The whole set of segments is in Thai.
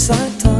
inside time.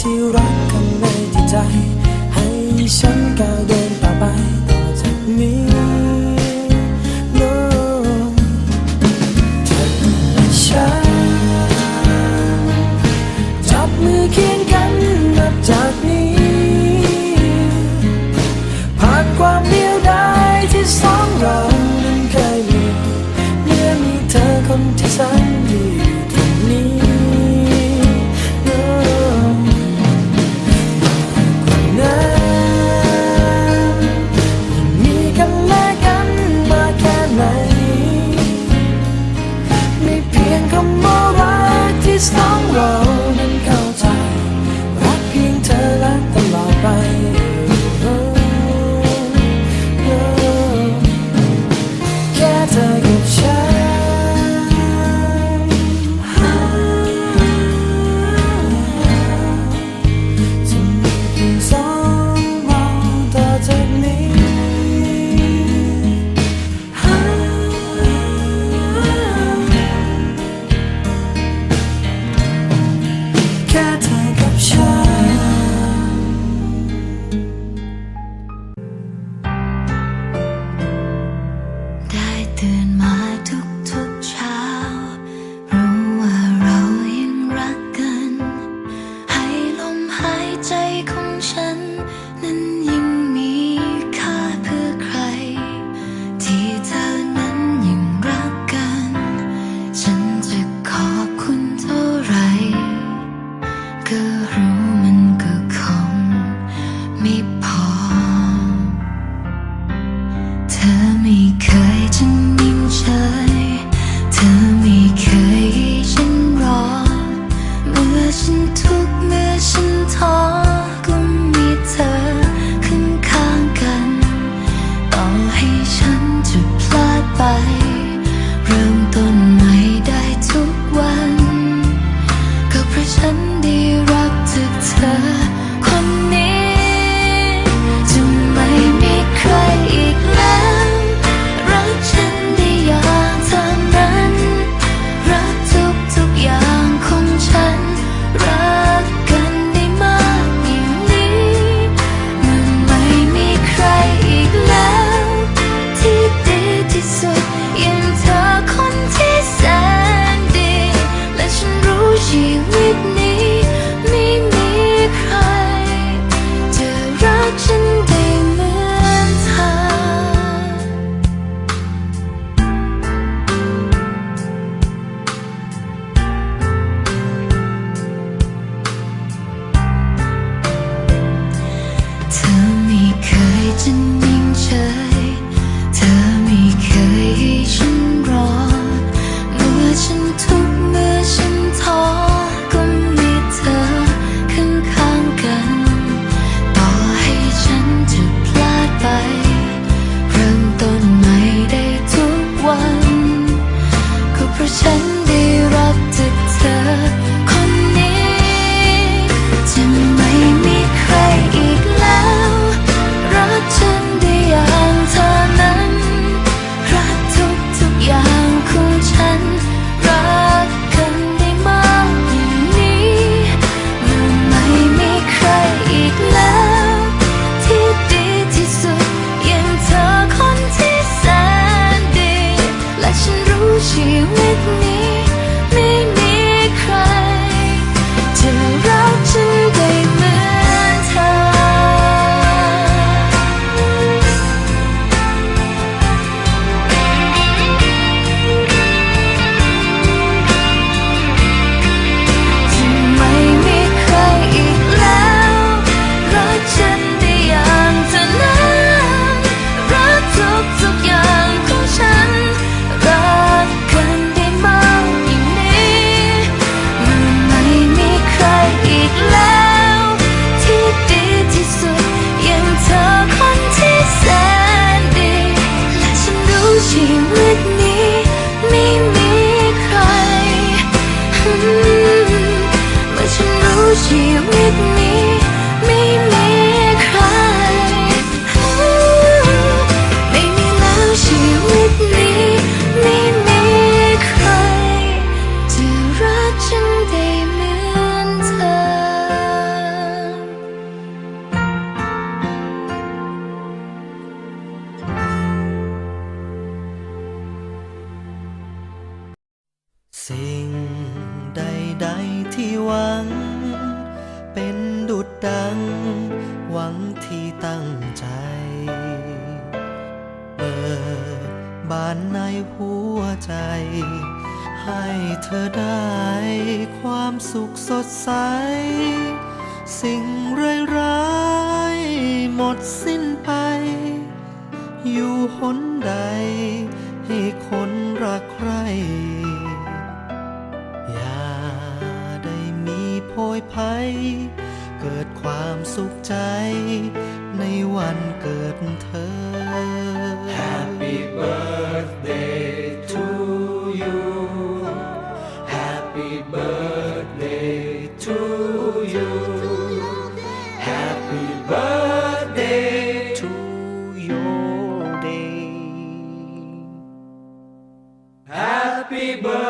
ที่รักกันในใจ ให้ฉันก้าวเดินไป 证明着。 ชีวิตนี้ไม่มีใคร ใดที่หวัง เป็นดุดดัง หวังที่ตั้งใจ เปิดบานในหัวใจ ให้เธอได้ความสุขสดใส สิ่งร้ายๆหมดสิ้นไป อยู่หนใด ให้คนรักใคร เกิดความสุขใจ ในวันเกิดเธอ Happy birthday to you Happy birthday to you Happy birthday to your day Happy birthday